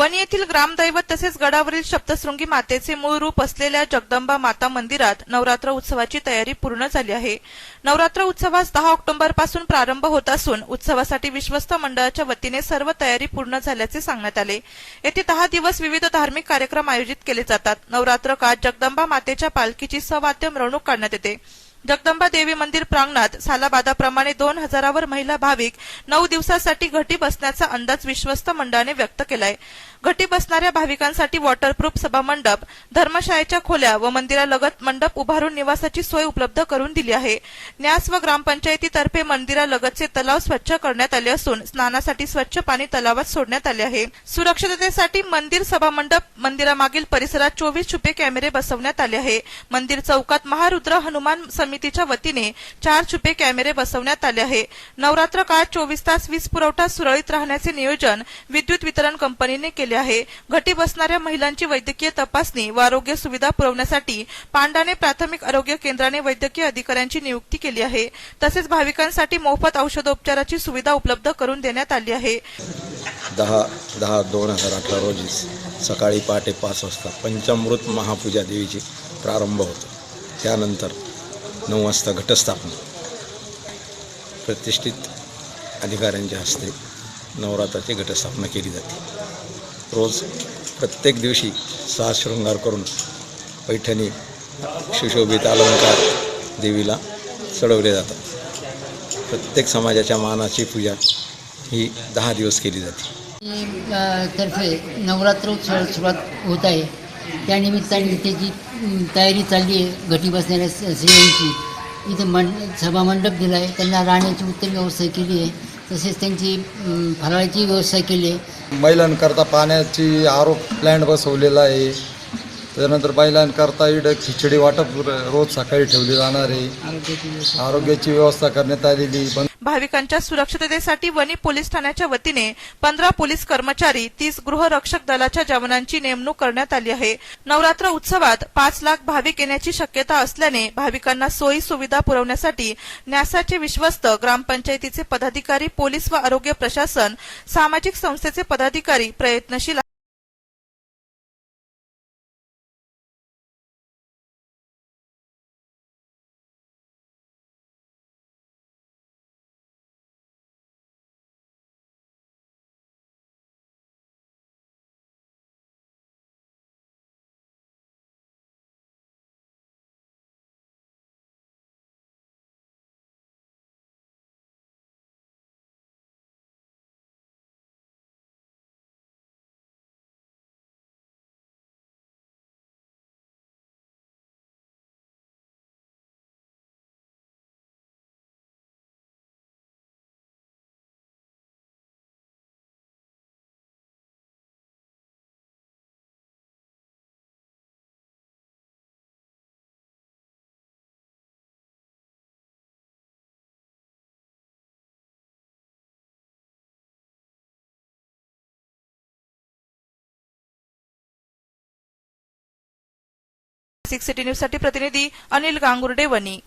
One येथील ग्रामदैवत तसेच गडावरील सप्तशृंगी मातेचे मूळ रूप असलेल्या जगदंबा माता मंदिरात नवरात्र उत्सवाची तयारी पूर्ण झाली आहे. नवरात्र उत्सवास दहा ऑक्टोबरपासून प्रारंभ होत असून उत्सवासाठी विश्वस्त मंडळाच्या वतीने सर्व तयारी पूर्ण झाल्याचे सांगण्यात आले. येथे दहा दिवस विविध धार्मिक कार्यक्रम आयोजित केले जातात. नवरात्र काळात जगदंबा मातेच्या पालखीची सवाद्य मिरवणूक काढण्यात येते. जगदंबा देवी मंदिर प्रांगणात सालाबादाप्रमाणे दोन हजारावर महिला भाविक नऊ दिवसासाठी घटी बसण्याचा अंदाज विश्वस्त मंडळाने व्यक्त केलाय. घटी बसणाऱ्या भाविकांसाठी वॉटरप्रूफ सभामंडप धर्मशाळेच्या खोल्या व मंदिरालगत मंडप उभारून निवासाची सोय उपलब्ध करून दिली आहे. न्यास व ग्रामपंचायतीतर्फे मंदिरालगतचे तलाव स्वच्छ करण्यात आले असून स्नानासाठी स्वच्छ पाणी तलावात सोडण्यात आले आहे. सुरक्षिततेसाठी मंदिर सभामंडप मंदिरामागील परिसरात चोवीस छुपे कॅमेरे बसवण्यात आले आहे. मंदिर चौकात महारुद्र हनुमान समितीच्या वतीने चार छुपे कॅमेरे बसवण्यात आले आहे. नवरात्र काळात चोवीस तास वीज पुरवठा सुरळीत राहण्याचे नियोजन विद्युत वितरण कंपनीने केले आहे. घटी बसणाऱ्या महिलांची वैद्यकीय तपासणी व आरोग्य सुविधा पुरवण्यासाठी पांडाने प्राथमिक आरोग्य केंद्राने वैद्यकीय अधिकाऱ्यांची नियुक्ती केली आहे. तसेच भाविकांसाठी मोफत औषधोपचाराची सुविधा उपलब्ध करून देण्यात आली आहे. दहा दहा दोन हजार अठरा रोजी सकाळी पहाटे पाच वाजता पंचामृत महापूजा देवीची प्रारंभ होतो. त्यानंतर नऊ वाजता घटस्थापना. प्रतिष्ठित अधिकाऱ्यांच्या हस्ते नवरात्राची घटस्थापना केली जाते. रोज प्रत्येक दिवशी सहा शृंगार करून पैठणी सुशोभित अलंकार देवीला चढवले जातात. प्रत्येक समाजाच्या मानाची पूजा ही दहा दिवस केली जाते. तर्फे नवरात्र उत्सव सुरुवात होत आहे. त्यानिमित्ताने त्याची जी तयारी चालली आहे घटी बसणाऱ्या स्त्रियांची इथं मं सभामंडप दिला आहे त्यांना राहण्याची उत्तम व्यवस्था केली आहे तसेच त्यांची फराळाची व्यवस्था केली आहे. महिलांकरता पाण्याची आरोप प्लॅन्ट बसवलेला आहे. त्यानंतर महिलांकरता इड खिचडी वाटप रोज सकाळी ठेवली जाणार आहे. आरोग्याची व्यवस्था आरोग्याची व्यवस्था करण्यात आलेली पण भाविकांच्या सुरक्षिततेसाठी वणी पोलीस ठाण्याच्या वतीने पंधरा पोलीस कर्मचारी तीस गृहरक्षक दलाच्या जवानांची नेमणूक करण्यात आली आहे. नवरात्र उत्सवात पाच लाख भाविक येण्याची शक्यता असल्याने भाविकांना सोयी सुविधा पुरवण्यासाठी न्यासाचे विश्वस्त ग्रामपंचायतीचे पदाधिकारी पोलीस व आरोग्य प्रशासन सामाजिक संस्थेचे पदाधिकारी प्रयत्नशील सिक्स सिटी न्यूजसाठी प्रतिनिधी अनिल गांगुर्डे वणी.